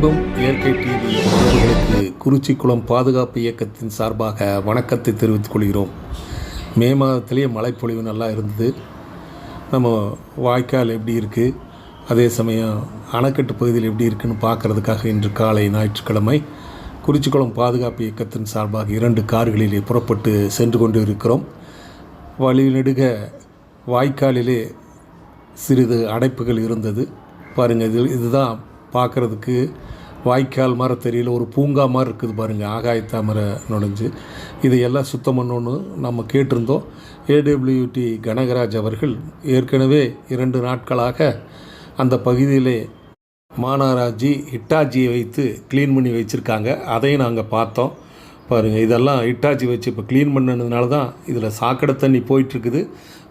தீபம் இயற்கை டிவி உறவுகளுக்கு குறிச்சிக்குளம் பாதுகாப்பு இயக்கத்தின் சார்பாக வணக்கத்தை தெரிவித்துக் கொள்கிறோம். மே மாதத்திலேயே மழைப்பொழிவு நல்லா இருந்தது. நம்ம வாய்க்கால் எப்படி இருக்குது அதே சமயம் அணைக்கட்டு பகுதியில் எப்படி இருக்குன்னு பார்க்கறதுக்காக இன்று காலை ஞாயிற்றுக்கிழமை குறிச்சிக்குளம் பாதுகாப்பு இயக்கத்தின் சார்பாக இரண்டு கார்களிலே புறப்பட்டு சென்று கொண்டு இருக்கிறோம் வழிநெடுக வாய்க்காலிலே சிறிது அடைப்புகள் இருந்தது. பாருங்கள் இது இதுதான் பார்க்குறதுக்கு வாய்க்கால் மாதிரி தெரியல ஒரு பூங்கா மாதிரி இருக்குது பாருங்கள் ஆகாயத்தாமரை நுழைஞ்சு. இதையெல்லாம் சுத்தம் பண்ணணும்னு நம்ம கேட்டிருந்தோம். ஏடபிள்யூடி கனகராஜ் அவர்கள் ஏற்கனவே இரண்டு நாட்களாக அந்த பகுதியிலே மாநகராட்சி ஹிட்டாச்சியை வைத்து க்ளீன் பண்ணி வச்சுருக்காங்க. அதையும் நாங்கள் பார்த்தோம். பாருங்கள் இதெல்லாம் ஹிட்டாச்சி வச்சு இப்போ க்ளீன் பண்ணதுனால தான் இதில் சாக்கடை தண்ணி போயிட்டுருக்குது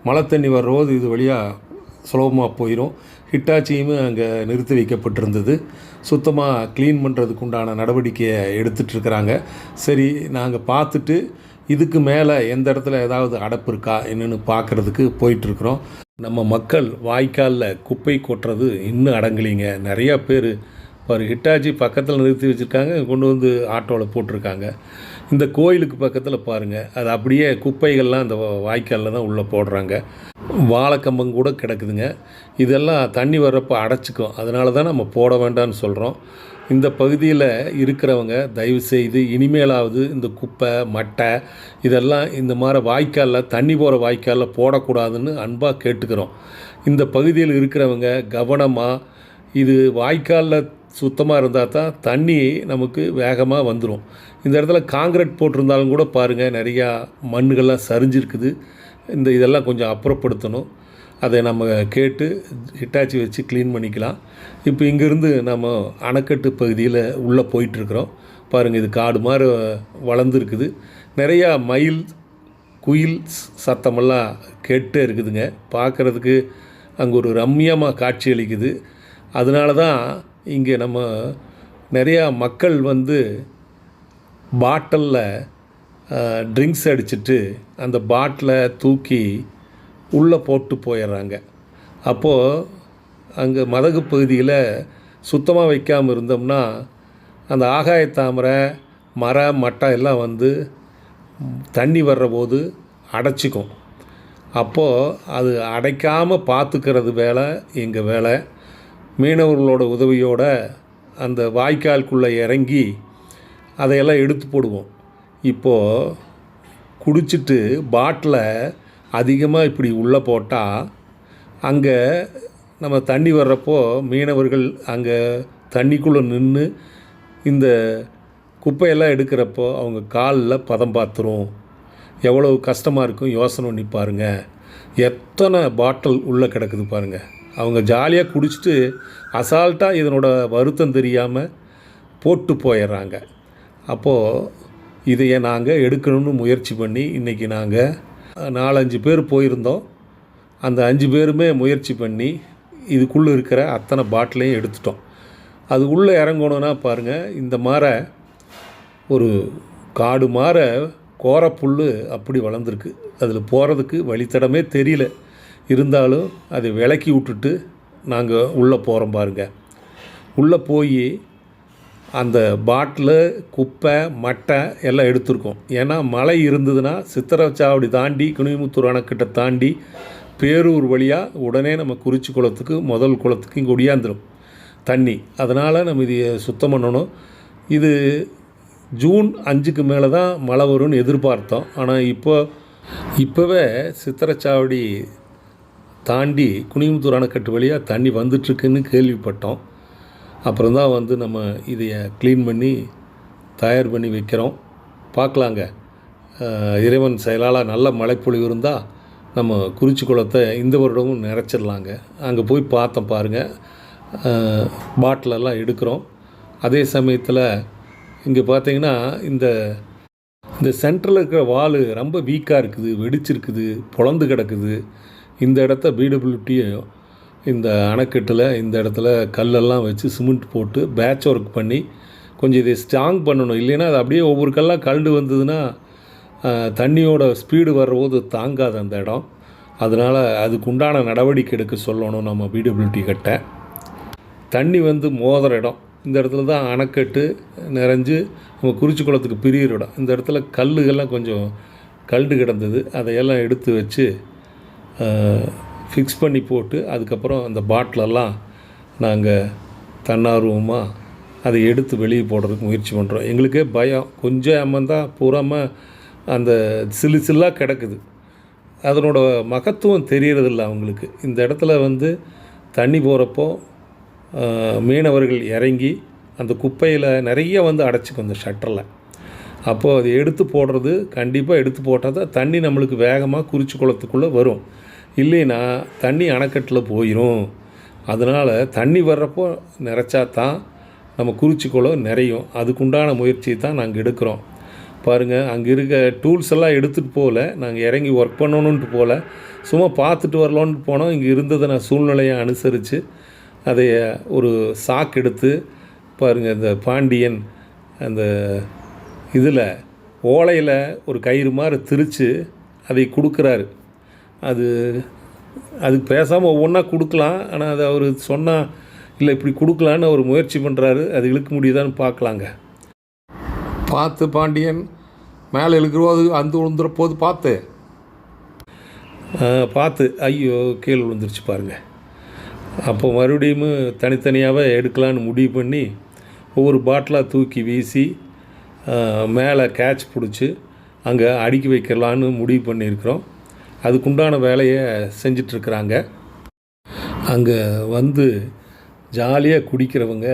மழை தண்ணி வர்றபோது இது வழியாக சுலபமாக போயிடும் ஹிட்டாச்சியுமே அங்கே நிறுத்தி வைக்கப்பட்டிருந்தது. சுத்தமாக க்ளீன் பண்ணுறதுக்கு உண்டான நடவடிக்கையை எடுத்துகிட்ருக்குறாங்க சரி நாங்கள் பார்த்துட்டு இதுக்கு மேலே எந்த இடத்துல ஏதாவது அடப்பு இருக்கா என்னென்னு பார்க்குறதுக்கு போயிட்டுருக்குறோம் நம்ம மக்கள் வாய்க்காலில் குப்பை கொட்டுறது இன்னும் அடங்கலைங்க. நிறையா பேர் பாரு ஹிட்டாச்சி பக்கத்தில் நிறுத்தி வச்சுருக்காங்க கொண்டு வந்து ஆட்டோவில் போட்டிருக்காங்க. இந்த கோயிலுக்கு பக்கத்தில் பாருங்கள் அது அப்படியே குப்பைகள்லாம் அந்த வாய்க்காலில் தான் உள்ளே போடுறாங்க. வாழைக்கம்பம் கூட கிடக்குதுங்க. இதெல்லாம் தண்ணி வர்றப்போ அடைச்சிக்கும். அதனால தான் நம்ம போட வேண்டாம்னு சொல்கிறோம் இந்த பகுதியில் இருக்கிறவங்க தயவு செய்து இனிமேலாவது இந்த குப்பை மட்டை இதெல்லாம் இந்த மாதிரி வாய்க்காலில் தண்ணி போகிற வாய்க்காலில் போடக்கூடாதுன்னு அன்பாக கேட்டுக்கிறோம். இந்த பகுதியில் இருக்கிறவங்க கவனமாக இது வாய்க்காலில் சுத்தமாக இருந்தால் தான் தண்ணி நமக்கு வேகமாக வந்துடும் இந்த இடத்துல காங்கிரட் போட்டிருந்தாலும் கூட பாருங்கள் நிறையா மண்ணுகள்லாம் சரிஞ்சிருக்குது. இந்த இதெல்லாம் கொஞ்சம் அப்புறப்படுத்தணும். அதை நம்ம கேட்டு ஹிட்டாச்சி வச்சு க்ளீன் பண்ணிக்கலாம். இப்போ இங்கேருந்து நம்ம அணைக்கட்டு பகுதியில் உள்ளே போயிட்டுருக்குறோம். பாருங்கள் இது காடு மாதிரி வளர்ந்துருக்குது. நிறையா மயில் குயில் சத்தமெல்லாம் கேட்டே இருக்குதுங்க. பார்க்குறதுக்கு அங்கே ஒரு ரம்மியமாக காட்சி அளிக்குது. அதனால தான் இங்கே நம்ம நிறையா மக்கள் வந்து பாட்டலில் ட்ரிங்க்ஸ் அடிச்சுட்டு அந்த பாட்டிலை தூக்கி உள்ளே போட்டு போயிடுறாங்க அப்போது அங்கே மதகு பகுதியில் சுத்தமாக வைக்காமல் இருந்தோம்னா அந்த ஆகாய தாமரை மர மட்டை எல்லாம் வந்து தண்ணி வர்ற போது அடைச்சிக்கும். அப்போது அது அடைக்காமல் பார்த்துக்கிறது வேலை எங்கள் வேலை. மீனவர்களோட உதவியோட அந்த வாய்க்கால்குள்ளே இறங்கி அதையெல்லாம் எடுத்து போடுவோம். இப்போது குடிச்சிட்டு பாட்டிலை அதிகமாக இப்படி உள்ளே போட்டால் அங்கே நம்ம தண்ணி வர்றப்போ மீனவர்கள் அங்கே தண்ணிக்குள்ளே நின்று இந்த குப்பையெல்லாம் எடுக்கிறப்போ அவங்க காலில் பதம் பார்த்துரும் எவ்வளோ கஷ்டமாக இருக்கும் யோசனை பண்ணி பாருங்கள் எத்தனை பாட்டில் உள்ளே கிடக்குது பாருங்கள் அவங்க ஜாலியாக குடிச்சிட்டு அசால்ட்டாக இதனோட வருத்தம் தெரியாமல் போட்டு போயிடுறாங்க. அப்போது இதையே நாங்கள் எடுக்கணும்னு முயற்சி பண்ணி இன்றைக்கி நாங்கள் நாலஞ்சு பேர் போயிருந்தோம். அந்த அஞ்சு பேருமே முயற்சி பண்ணி இதுக்குள்ளே இருக்கிற அத்தனை பாட்டிலையும் எடுத்துட்டோம். அது உள்ளே இறங்கணுன்னா பாருங்கள் இந்த மாதிரி ஒரு காடு மாற கோரப்புல் அப்படி வளர்ந்துருக்கு. அதில் போகிறதுக்கு வழித்தடமே தெரியல. இருந்தாலும் அதை விலக்கி விட்டுட்டு நாங்கள் உள்ளே போகிறோம் பாருங்கள் உள்ளே போய் அந்த பாட்டிலு குப்பை மட்டை எல்லாம் எடுத்திருக்கோம். ஏன்னா மழை இருந்ததுன்னா சித்திரச்சாவடி தாண்டி குனிமுத்தூர் அணைக்கிட்ட தாண்டி பேரூர் வழியாக உடனே நம்ம குறிச்சி குளத்துக்கு முதல் குளத்துக்கு இங்கே ஒடியாந்துடும் தண்ணி. அதனால் நம்ம இதை சுத்தம் பண்ணணும். இது ஜூன் அஞ்சுக்கு மேலே தான் மழை வரும்னு எதிர்பார்த்தோம். ஆனால் இப்போ இப்போவே சித்திரச்சாவடி தாண்டி குனிமுத்தூர் அணைக்கட்டு வழியாக தண்ணி வந்துட்டுருக்குன்னு கேள்விப்பட்டோம். அப்புறம் தான் வந்து நம்ம இதைய க்ளீன் பண்ணி தயார் பண்ணி வைக்கிறோம். பார்க்கலாங்க. இறைவன் செயலால் நல்ல மழைப்பொழிவு இருந்தால் நம்ம குறிச்சி குளத்தை இந்த வருடமும் நிறச்சிடலாங்க. அங்கே போய் பார்த்தோம் பாருங்கள் பாட்டிலெல்லாம் எடுக்கிறோம். அதே சமயத்தில் இங்கே பார்த்தீங்கன்னா இந்த இந்த சென்டரில் இருக்கிற வால் ரொம்ப வீக்காக இருக்குது வெடிச்சிருக்குது பொழந்து கிடக்குது. இந்த இடத்த பிடபிள்யூடி இந்த அணைக்கட்டில் இந்த இடத்துல கல்லெல்லாம் வச்சு சிமெண்ட் போட்டு பேட்ச் ஒர்க் பண்ணி கொஞ்சம் இதை ஸ்ட்ராங் பண்ணணும். இல்லைன்னா அது அப்படியே ஒவ்வொரு கல்லாக கழண்டு வந்ததுன்னா தண்ணியோட ஸ்பீடு வர்றபோது தாங்காது அந்த இடம். அதனால் அதுக்கு உண்டான நடவடிக்கை எடுக்க சொல்லணும் நம்ம பிடபிள்யூடி கிட்ட. தண்ணி வந்து மோதிர இடம். இந்த இடத்துல தான் அணைக்கட்டு நிறைஞ்சு நம்ம குறிச்சி குளத்துக்கு பிரியிற இடம். இந்த இடத்துல கல்லுகள்லாம் கொஞ்சம் கல்டு கிடந்தது. அதையெல்லாம் எடுத்து வச்சு ஃபிக்ஸ் பண்ணி போட்டு அதுக்கப்புறம் அந்த பாட்டிலெல்லாம் நாங்கள் தன்னார்வமாக அதை எடுத்து வெளியே போடுறதுக்கு முயற்சி பண்ணுறோம் எங்களுக்கே பயம். கொஞ்சம் ஏமாந்தால் பூராமல் அந்த சிலு சில்லாக கிடக்குது. அதனோட மகத்துவம் தெரியறதில்ல அவங்களுக்கு. இந்த இடத்துல வந்து தண்ணி போகிறப்போ மீனவர்கள் இறங்கி அந்த குப்பையில் நிறைய வந்து அடைச்சிக்கும் அந்த ஷட்டரில். அப்போது அதை எடுத்து போடுறது கண்டிப்பாக எடுத்து போட்டால் தான் தண்ணி நம்மளுக்கு வேகமாக குறிச்சி குளத்துக்குள்ளே வரும். இல்லைன்னா தண்ணி அணைக்கட்டில் போயிடும் அதனால் தண்ணி வர்றப்போ நிறைச்சா தான் நம்ம குறிச்சிக்குளம் நிறையும். அதுக்குண்டான முயற்சியை தான் நாங்கள் எடுக்கிறோம். பாருங்கள் அங்கே இருக்க டூல்ஸ் எல்லாம் எடுத்துகிட்டு போகல நாங்கள் இறங்கி ஒர்க் பண்ணணுன்ட்டு போகல சும்மா பார்த்துட்டு வரலான்ட்டு போனோம். இங்கே இருந்ததை நான் சூழ்நிலையை அனுசரித்து அதை ஒரு சாக் எடுத்து பாருங்கள் இந்த பாண்டியன் அந்த இதில் ஓலையில் ஒரு கயிறு மாதிரி திரித்து அதை கொடுக்குறாரு. அது அதுக்கு பேசாமல் ஒவ்வொன்றா கொடுக்கலாம். ஆனால் அதை அவர் சொன்னால் இல்லை இப்படி கொடுக்கலான்னு அவர் முயற்சி பண்ணுறாரு அது இழுக்க முடியுதான்னு பார்க்கலாங்க பார்த்து பாண்டியன் மேலே இழுக்கிறோது அந்த விழுந்துற போது பார்த்து. பார்த்து. ஐயோ கீழே விழுந்துருச்சு பாருங்கள் அப்போ மறுபடியும் தனித்தனியாகவே எடுக்கலான்னு முடிவு பண்ணி ஒவ்வொரு பாட்டிலாக தூக்கி வீசி மேலே கேட்ச் பிடிச்சி அங்கே அடுக்கி வைக்கலான்னு முடிவு பண்ணியிருக்கிறோம். அதுக்குண்டான வேலையை செஞ்சிட்ருக்குறாங்க. அங்கே வந்து ஜாலியாக குடிக்கிறவங்க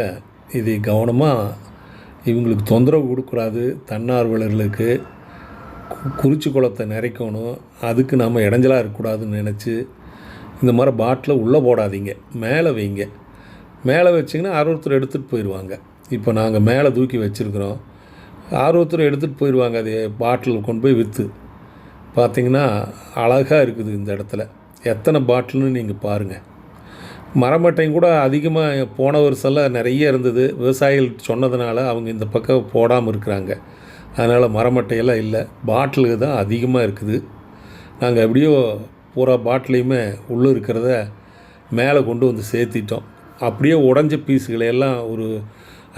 இதை கவனமாக இவங்களுக்கு தொந்தரவு கொடுக்கூடாது தன்னார்வலர்களுக்கு கு- குறிச்சி குளத்தை நிறைக்கணும் அதுக்கு நம்ம இடைஞ்சலாக இருக்கக்கூடாதுன்னு நினச்சி இந்த மாதிரி பாட்டிலை உள்ளே போடாதீங்க மேலே வைங்க. மேலே வச்சிங்கன்னா ஆர்வத்தர் எடுத்துகிட்டு போயிடுவாங்க இப்போ நாங்கள் மேலே தூக்கி வச்சுருக்குறோம். ஆர்வத்தர் எடுத்துகிட்டு போயிடுவாங்க அது பாட்டில் கொண்டு போய் விற்று பார்த்தீங்கன்னா அழகாக இருக்குது இந்த இடத்துல. எத்தனை பாட்டில்னு நீங்கள் பாருங்கள் மரமட்டையும் கூட அதிகமாக போன வருஷம்லாம் நிறைய இருந்தது. விவசாயிகள் சொன்னதுனால அவங்க இந்த பக்கம் போடாமல் இருக்கிறாங்க. அதனால் மரமட்டையெல்லாம் இல்லை. பாட்டிலுக்கு தான் அதிகமாக இருக்குது. நாங்கள் எப்படியோ பூரா பாட்டிலையுமே உள்ளே இருக்கிறத மேலே கொண்டு வந்து சேர்த்திட்டோம். அப்படியே உடஞ்ச பீஸுகளை எல்லாம் ஒரு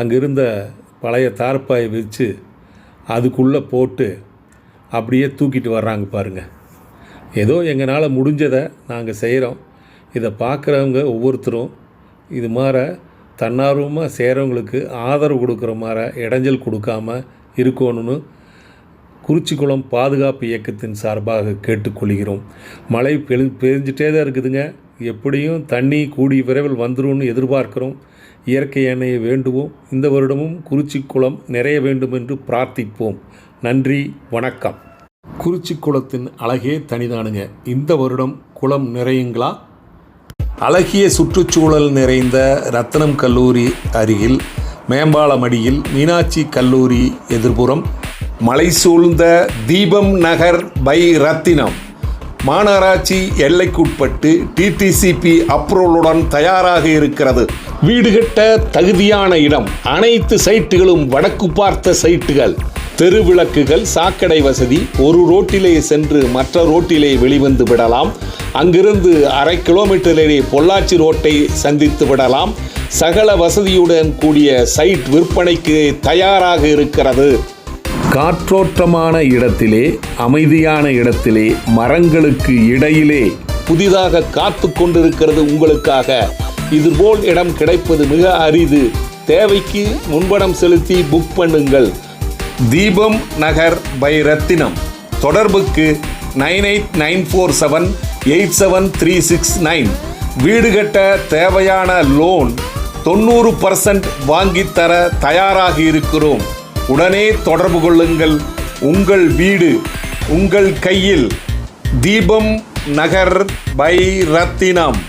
அங்கே இருந்த பழைய தார்ப்பாயை வச்சு அதுக்குள்ளே போட்டு அப்படியே தூக்கிட்டு வர்றாங்க பாருங்கள் ஏதோ எங்களால் முடிஞ்சதை நாங்கள் செய்கிறோம் இதை பார்க்குறவங்க ஒவ்வொருத்தரும் இது மாதிரி தன்னார்வமாக செய்கிறவங்களுக்கு ஆதரவு கொடுக்குற மாதிரி இடைஞ்சல் கொடுக்காம இருக்கணும்னு குறிச்சிக்குளம் பாதுகாப்பு இயக்கத்தின் சார்பாக கேட்டுக்கொள்கிறோம். மழை பெழு பெஞ்சிட்டே தான் இருக்குதுங்க. எப்படியும் தண்ணி கூடிய விரைவில் வந்துரும்னு எதிர்பார்க்கிறோம். இயற்கை எண்ணெயை வேண்டுவோம். இந்த வருடமும் குறிச்சிக்குளம் நிறைய வேண்டும் என்று பிரார்த்திப்போம். நன்றி வணக்கம். குறிச்சி குளத்தின் அழகே தனிதானுங்க. இந்த வருடம் குளம் நிறையுங்களா? அழகிய சுற்றுச்சூழல் நிறைந்த ரத்னம் கல்லூரி அருகில் மேம்பாலம் அடியில் மீனாட்சி கல்லூரி எதிர்ப்புறம் மலை சூழ்ந்த தீபம் நகர் பை ரத்தினம். மாநகராட்சி எல்லைக்குட்பட்டு டிடிசிபி அப்ரூவலுடன் தயாராக இருக்கிறது. வீடு கட்ட தகுதியான இடம் அனைத்து சைட்டுகளும் வடக்கு பார்த்த சைட்டுகள். தெருவிளக்குகள் சாக்கடை வசதி ஒரு ரோட்டிலே சென்று மற்ற ரோட்டிலே வெளிவந்து விடலாம். அங்கிருந்து அரை கிலோமீட்டரிலே பொள்ளாச்சி ரோட்டை சந்தித்து விடலாம். சகல வசதியுடன் கூடிய சைட் விற்பனைக்கு தயாராக இருக்கிறது. காற்றோட்டமான இடத்திலே அமைதியான இடத்திலே மரங்களுக்கு இடையிலே. புதிதாக காத்து கொண்டிருக்கிறது உங்களுக்காக. இதுபோல் இடம் கிடைப்பது மிக அரிது. தேவைக்கு முன்பணம் செலுத்தி புக் பண்ணுங்கள். தீபம் நகர் பை ரத்தினம். தொடர்புக்கு nine eight nine four seven eight seven three six nine. வீடு கட்ட தேவையான லோன் தொண்ணூறு பர்சன்ட் வாங்கித்தர தயாராக இருக்கிறோம். உடனே தொடர்பு கொள்ளுங்கள். உங்கள் வீடு உங்கள் கையில் தீபம் நகர் பை ரத்தினம்.